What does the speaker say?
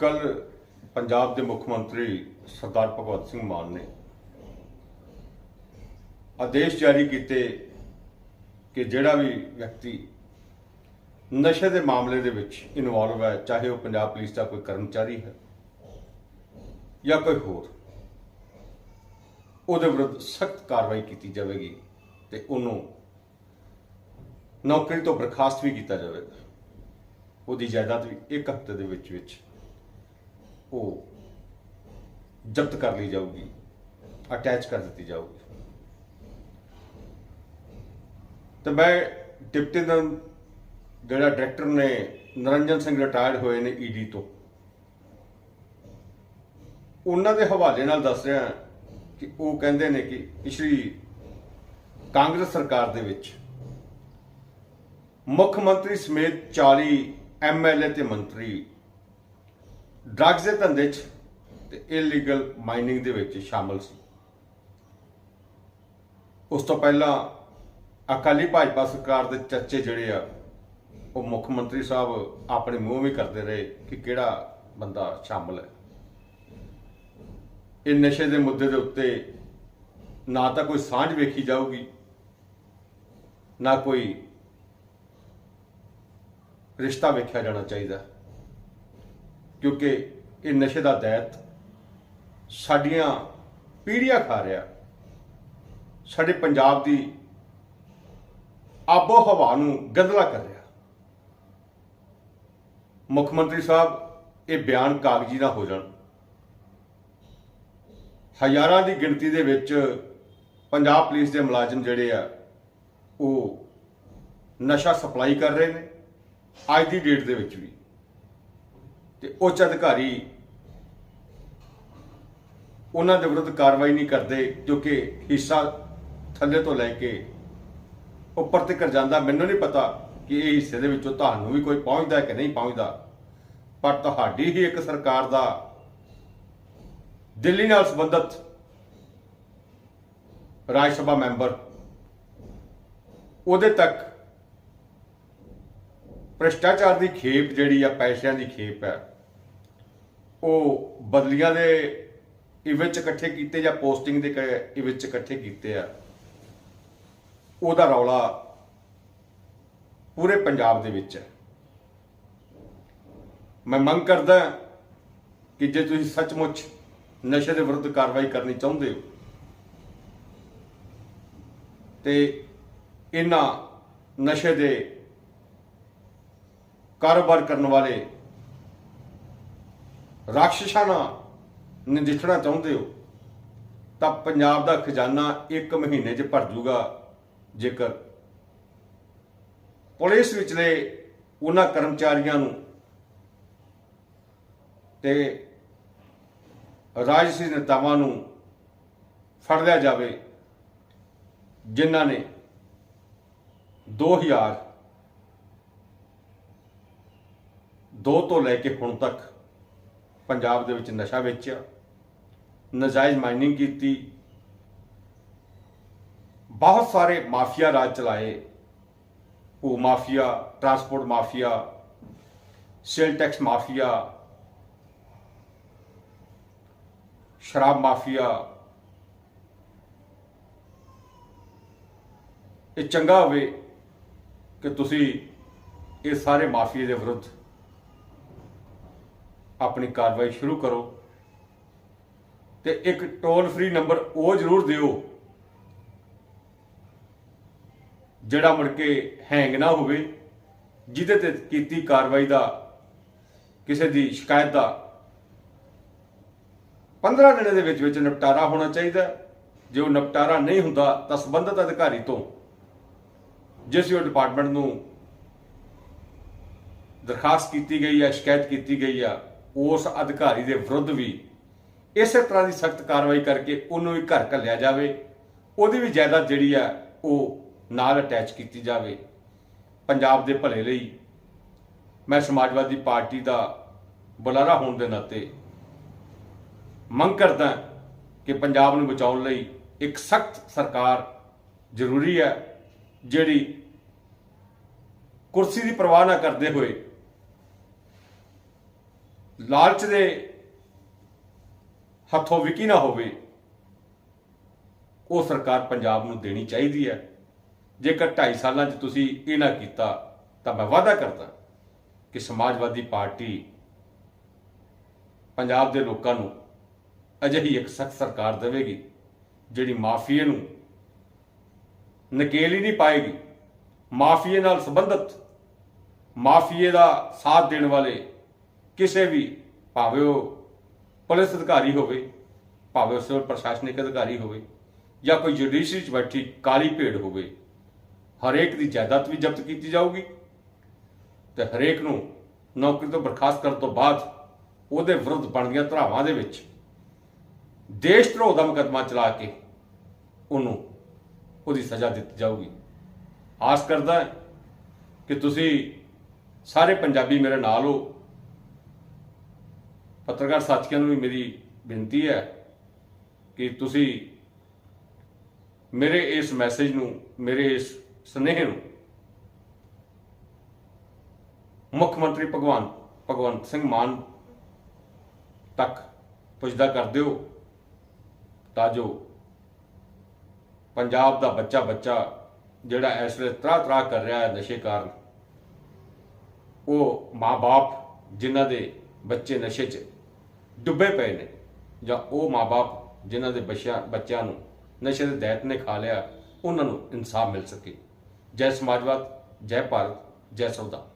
ਕੱਲ ਪੰਜਾਬ ਦੇ ਮੁੱਖ ਮੰਤਰੀ ਸਰਦਾਰ ਭਗਵੰਤ ਸਿੰਘ ਮਾਨ ਨੇ ਆਦੇਸ਼ ਜਾਰੀ ਕੀਤੇ ਕਿ ਜਿਹੜਾ ਵੀ ਵਿਅਕਤੀ ਨਸ਼ੇ ਦੇ ਮਾਮਲੇ ਦੇ ਵਿੱਚ ਇਨਵੋਲਵ ਹੈ, ਚਾਹੇ ਉਹ ਪੰਜਾਬ ਪੁਲਿਸ ਦਾ ਕੋਈ ਕਰਮਚਾਰੀ ਹੈ ਜਾਂ ਕੋਈ ਹੋਰ, ਉਹਦੇ ਵਿਰੁੱਧ ਸਖਤ ਕਾਰਵਾਈ ਕੀਤੀ ਜਾਵੇਗੀ ਤੇ ਉਹਨੂੰ ਨੌਕਰੀ ਤੋਂ ਬਰਖਾਸਤ ਵੀ ਕੀਤਾ ਜਾਵੇਗਾ। ਉਹਦੀ ਜਾਇਦਾਦ ਵੀ ਇੱਕ ਹਫ਼ਤੇ ਦੇ ਵਿੱਚ ਵਿੱਚ ਉਹ ਜ਼ਬਤ ਕਰ ਲਈ ਜਾਊਗੀ ਅਟੈਚ ਕਰ ਦਿੱਤੀ ਜਾਊਗੀ। ਤੇ ਮੈਂ ਡਿਪਟੀ ਦਾ ਜਿਹੜਾ ਡਾਇਰੈਕਟਰ ਨੇ ਨਰਿੰਜਨ ਸਿੰਘ ਰਿਟਾਇਰਡ ਹੋਏ ਨੇ ਈਡੀ ਤੋਂ, ਉਹਨਾਂ ਦੇ ਹਵਾਲੇ ਨਾਲ ਦੱਸ ਰਿਹਾ ਕਿ ਉਹ ਕਹਿੰਦੇ ਨੇ ਕਿ ਪਿਛਲੀ ਕਾਂਗਰਸ ਸਰਕਾਰ ਦੇ ਵਿੱਚ ਮੁੱਖ ਮੰਤਰੀ ਸਮੇਤ 40 ਐਮਐਲਏ ਤੇ ਮੰਤਰੀ ਡਰੱਗਸ ਦੇ ਧੰਦੇ 'ਚ ਤੇ ਇਲੀਗਲ ਮਾਈਨਿੰਗ ਦੇ ਵਿੱਚ ਸ਼ਾਮਲ ਸੀ। ਉਸ ਤੋਂ ਪਹਿਲਾਂ ਅਕਾਲੀ ਭਾਜਪਾ ਸਰਕਾਰ ਦੇ ਚਰਚੇ ਜਿਹੜੇ ਆ, ਉਹ ਮੁੱਖ ਮੰਤਰੀ ਸਾਹਿਬ ਆਪਣੇ ਮੂੰਹ ਵੀ ਕਰਦੇ ਰਹੇ ਕਿ ਕਿਹੜਾ ਬੰਦਾ ਸ਼ਾਮਲ ਹੈ। ਇਹ ਨਸ਼ੇ ਦੇ ਮੁੱਦੇ ਦੇ ਉੱਤੇ ਨਾ ਤਾਂ ਕੋਈ ਸਾਂਝ ਵੇਖੀ ਜਾਊਗੀ, ਨਾ ਕੋਈ ਰਿਸ਼ਤਾ ਵੇਖਿਆ ਜਾਣਾ ਚਾਹੀਦਾ। ਕਿਉਂਕਿ ਇਹ ਨਸ਼ੇ ਦਾ ਦੈਤ ਸਾਡੀਆਂ ਪੀੜ੍ਹੀਆਂ ਖਾ ਰਿਹਾ। ਸਾਡੇ ਪੰਜਾਬ ਦੀ ਆਬੋ ਹਵਾ ਨੂੰ ਗੰਦਲਾ ਕਰ ਰਿਹਾ। ਮੁੱਖ ਮੰਤਰੀ ਸਾਹਿਬ, ਇਹ ਬਿਆਨ ਕਾਗਜ਼ੀ ਨਾ ਹੋ ਜਾਣ। ਹਜ਼ਾਰਾਂ ਦੀ ਗਿਣਤੀ ਦੇ ਵਿੱਚ ਪੰਜਾਬ ਪੁਲਿਸ ਦੇ ਮੁਲਾਜ਼ਮ ਜਿਹੜੇ ਆ, ਉਹ ਨਸ਼ਾ ਸਪਲਾਈ ਕਰ ਰਹੇ ਨੇ। ਅੱਜ ਦੀ ਡੇਟ ਦੇ ਵਿੱਚ ਵੀ। ਤੇ ਉੱਚ ਅਧਿਕਾਰੀ ਉਹਨਾਂ ਦੇ ਵਿਰੁੱਧ ਕਾਰਵਾਈ ਨਹੀਂ ਕਰਦੇ ਕਿਉਂਕਿ ਹਿੱਸਾ ਥੱਲੇ ਤੋਂ ਲੈ ਕੇ ਉੱਪਰ ਤੱਕ ਜਾਂਦਾ, ਮੈਨੂੰ ਨਹੀਂ ਪਤਾ ਕਿ ਇਹ ਹਿੱਸੇ ਦੇ ਵਿੱਚੋਂ ਤੁਹਾਨੂੰ ਵੀ ਕੋਈ ਪਹੁੰਚਦਾ ਕਿ ਨਹੀਂ ਪਹੁੰਚਦਾ। ਪਰ ਤੁਹਾਡੀ ਹੀ ਇੱਕ ਸਰਕਾਰ ਦਾ ਦਿੱਲੀ ਨਾਲ ਸੰਬੰਧਿਤ ਰਾਜ ਸਭਾ ਮੈਂਬਰ, ਉਹਦੇ ਤੱਕ ਭ੍ਰਿਸ਼ਟਾਚਾਰ ਦੀ ਖੇਪ ਜਿਹੜੀ ਆ, ਪੈਸਿਆਂ ਦੀ ਖੇਪ ਹੈ ਉਹ ਬਦਲੀਆਂ ਦੇ ਇਹ ਵਿੱਚ ਇਕੱਠੇ ਕੀਤੇ ਜਾਂ ਪੋਸਟਿੰਗ ਦੇ ਇਹ ਇਕੱਠੇ ਕੀਤੇ ਆ, ਉਹਦਾ ਰੌਲਾ ਪੂਰੇ ਪੰਜਾਬ ਦੇ ਵਿੱਚ ਹੈ ਮੈਂ ਮੰਗ ਕਰਦਾ ਕਿ ਜੇ ਤੁਸੀਂ ਸੱਚਮੁੱਚ ਨਸ਼ੇ ਦੇ ਵਿਰੁੱਧ ਕਾਰਵਾਈ ਕਰਨੀ ਚਾਹੁੰਦੇ ਹੋ, ਤੇ ਇਹਨਾਂ ਨਸ਼ੇ ਦੇ ਕਾਰੋਬਾਰ ਕਰਨ ਵਾਲੇ ਰਾਖਸ਼ਾਂ ਨਾਲ ਨਜਿੱਠਣਾ ਚਾਹੁੰਦੇ ਹੋ, ਤਾਂ ਪੰਜਾਬ ਦਾ ਖਜ਼ਾਨਾ ਇੱਕ ਮਹੀਨੇ 'ਚ ਭਰ ਜੂਗਾ। ਜੇਕਰ ਪੁਲਿਸ ਵਿਚਲੇ ਉਹਨਾਂ ਕਰਮਚਾਰੀਆਂ ਨੂੰ ਤੇ ਰਾਜਸੀ ਨੇਤਾਵਾਂ ਨੂੰ ਫੜ ਲਿਆ ਜਾਵੇ, ਜਿਨ੍ਹਾਂ ਨੇ 2000 ਦੋ ਤੋਂ ਲੈ ਕੇ ਹੁਣ ਤੱਕ ਪੰਜਾਬ ਦੇ ਵਿੱਚ ਨਸ਼ਾ ਵੇਚਿਆ, ਨਜਾਇਜ਼ ਮਾਈਨਿੰਗ ਕੀਤੀ, ਬਹੁਤ ਸਾਰੇ ਮਾਫੀਆ ਰਾਜ ਚਲਾਏ। ਉਹ mafia transport mafia sale tax mafia, ਸ਼ਰਾਬ ਮਾਫੀਆ। ਇਹ ਚੰਗਾ ਹੋਵੇ ਕਿ ਤੁਸੀਂ ਇਹ ਸਾਰੇ ਮਾਫੀਏ ਦੇ ਵਿਰੁੱਧ ਆਪਣੀ ਕਾਰਵਾਈ ਸ਼ੁਰੂ ਕਰੋ। ਤੇ ਇੱਕ ਟੋਲ ਫ੍ਰੀ ਨੰਬਰ ਉਹ ਜ਼ਰੂਰ ਦਿਓ, ਜਿਹੜਾ ਮੁੜ ਕੇ ਹੈਂਗ ਨਾ ਹੋਵੇ, ਜਿਹਦੇ ਤੇ ਕੀਤੀ ਕਾਰਵਾਈ ਦਾ ਕਿਸੇ ਦੀ ਸ਼ਿਕਾਇਤ ਦਾ 15 ਦਿਨਾਂ ਦੇ ਵਿੱਚ ਵਿੱਚ ਨਿਪਟਾਰਾ ਹੋਣਾ ਚਾਹੀਦਾ। ਜੇ ਉਹ ਨਿਪਟਾਰਾ ਨਹੀਂ ਹੁੰਦਾ ਤਾਂ ਸੰਬੰਧਿਤ ਅਧਿਕਾਰੀ ਤੋਂ ਜਿਸ ਵੀ ਡਿਪਾਰਟਮੈਂਟ ਨੂੰ ਦਰਖਾਸਤ ਕੀਤੀ ਗਈ ਹੈ ਸ਼ਿਕਾਇਤ ਕੀਤੀ ਗਈ ਆ ਉਸ ਅਧਿਕਾਰੀ ਦੇ ਵਿਰੁੱਧ ਵੀ ਇਸੇ ਤਰ੍ਹਾਂ ਦੀ ਸਖਤ ਕਾਰਵਾਈ ਕਰਕੇ ਉਹਨੂੰ ਵੀ ਘਰ ਘੱਲਿਆ ਜਾਵੇ, ਉਹਦੀ ਵੀ ਜਾਇਦਾਦ ਜਿਹੜੀ ਆ ਉਹ ਨਾਲ ਅਟੈਚ ਕੀਤੀ ਜਾਵੇ। ਪੰਜਾਬ ਦੇ ਭਲੇ ਲਈ ਮੈਂ ਸਮਾਜਵਾਦੀ ਪਾਰਟੀ ਦਾ ਬੁਲਾਰਾ ਹੋਣ ਦੇ ਨਾਤੇ ਮੰਗ ਕਰਦਾ ਕਿ ਪੰਜਾਬ ਨੂੰ ਬਚਾਉਣ ਲਈ ਇੱਕ ਸਖਤ ਸਰਕਾਰ ਜ਼ਰੂਰੀ ਹੈ, ਜਿਹੜੀ ਕੁਰਸੀ ਦੀ ਪਰਵਾਹ ਨਾ ਕਰਦੇ ਹੋਏ ਲਾਲਚ ਦੇ ਹੱਥੋਂ ਵਿਕੀ ਨਾ ਹੋਵੇ, ਉਹ ਸਰਕਾਰ ਪੰਜਾਬ ਨੂੰ ਦੇਣੀ ਚਾਹੀਦੀ ਹੈ। ਜੇਕਰ 2.5 ਸਾਲਾਂ 'ਚ ਤੁਸੀਂ ਇਹ ਨਾ ਕੀਤਾ, ਤਾਂ ਮੈਂ ਵਾਅਦਾ ਕਰਦਾ ਕਿ ਸਮਾਜਵਾਦੀ ਪਾਰਟੀ ਪੰਜਾਬ ਦੇ ਲੋਕਾਂ ਨੂੰ ਅਜਿਹੀ ਇੱਕ ਸਖਤ ਸਰਕਾਰ ਦੇਵੇਗੀ, ਜਿਹੜੀ ਮਾਫੀਏ ਨੂੰ ਨਕੇਲ ਹੀ ਨਹੀਂ ਪਾਏਗੀ। ਮਾਫੀਏ ਨਾਲ ਸੰਬੰਧਿਤ ਮਾਫੀਏ ਦਾ ਸਾਥ ਦੇਣ ਵਾਲੇ ਕਿਸੇ ਵੀ, ਭਾਵੇਂ ਉਹ ਪੁਲਿਸ ਅਧਿਕਾਰੀ ਹੋਵੇ, ਭਾਵੇਂ ਉਹ ਸਿਵਲ ਪ੍ਰਸ਼ਾਸਨਿਕ ਅਧਿਕਾਰੀ ਹੋਵੇ, ਜਾਂ ਕੋਈ ਜੁਡੀਸ਼ਰੀ 'ਚ ਬੈਠੀ ਕਾਲੀ ਭੇਡ ਹੋਵੇ, ਹਰੇਕ ਦੀ ਜਾਇਦਾਦ ਵੀ ਜ਼ਬਤ ਕੀਤੀ ਜਾਊਗੀ ਤੇ ਹਰੇਕ ਨੂੰ ਨੌਕਰੀ ਤੋਂ ਬਰਖਾਸਤ ਕਰਨ ਤੋਂ ਬਾਅਦ ਉਹਦੇ ਵਿਰੁੱਧ ਬਣਦੀਆਂ ਧਰਾਵਾਂ ਦੇ ਵਿੱਚ ਦੇਸ਼ ਧਰੋਹ ਦਾ ਮੁਕੱਦਮਾ ਚਲਾ ਕੇ ਉਹਨੂੰ ਉਹਦੀ ਸਜ਼ਾ ਦਿੱਤੀ ਜਾਊਗੀ। ਆਸ ਕਰਦਾ ਕਿ ਤੁਸੀਂ ਸਾਰੇ ਪੰਜਾਬੀ ਮੇਰੇ ਨਾਲ ਹੋ। ਪੱਤਰਕਾਰ ਸਾਥੀਆਂ ਨੂੰ ਵੀ ਮੇਰੀ ਬੇਨਤੀ ਹੈ ਕਿ ਤੁਸੀਂ ਮੇਰੇ ਇਸ ਮੈਸੇਜ ਨੂੰ, ਮੇਰੇ ਇਸ ਸੁਨੇਹੇ ਨੂੰ ਮੁੱਖ ਮੰਤਰੀ ਭਗਵਾਨ, ਭਗਵੰਤ ਸਿੰਘ ਮਾਨ ਤੱਕ ਪੁੱਜਦਾ ਕਰ ਦਿਓ ਤਾਂ ਜੋ ਪੰਜਾਬ ਦਾ ਬੱਚਾ ਬੱਚਾ ਜਿਹੜਾ ਇਸ ਵੇਲੇ ਤਰਾ ਤਰਾ ਕਰ ਰਿਹਾ ਹੈ ਨਸ਼ੇ ਕਾਰਨ, ਉਹ ਮਾਪੇ ਜਿਨ੍ਹਾਂ ਦੇ ਬੱਚੇ ਨਸ਼ੇ 'ਚ ਡੁੱਬੇ ਪਏ ਨੇ ਜਾਂ ਉਹ ਮਾਪੇ ਜਿਨ੍ਹਾਂ ਦੇ ਬੱਚਿਆਂ ਬੱਚਿਆਂ ਨੂੰ ਨਸ਼ੇ ਦੇ ਦੈਤ ਨੇ ਖਾ ਲਿਆ, ਉਹਨਾਂ ਨੂੰ ਇਨਸਾਫ ਮਿਲ ਸਕੇ। ਜੈ ਸਮਾਜਵਾਦ, ਜੈ ਭਾਰਤ, ਜੈ ਸੌਦਾ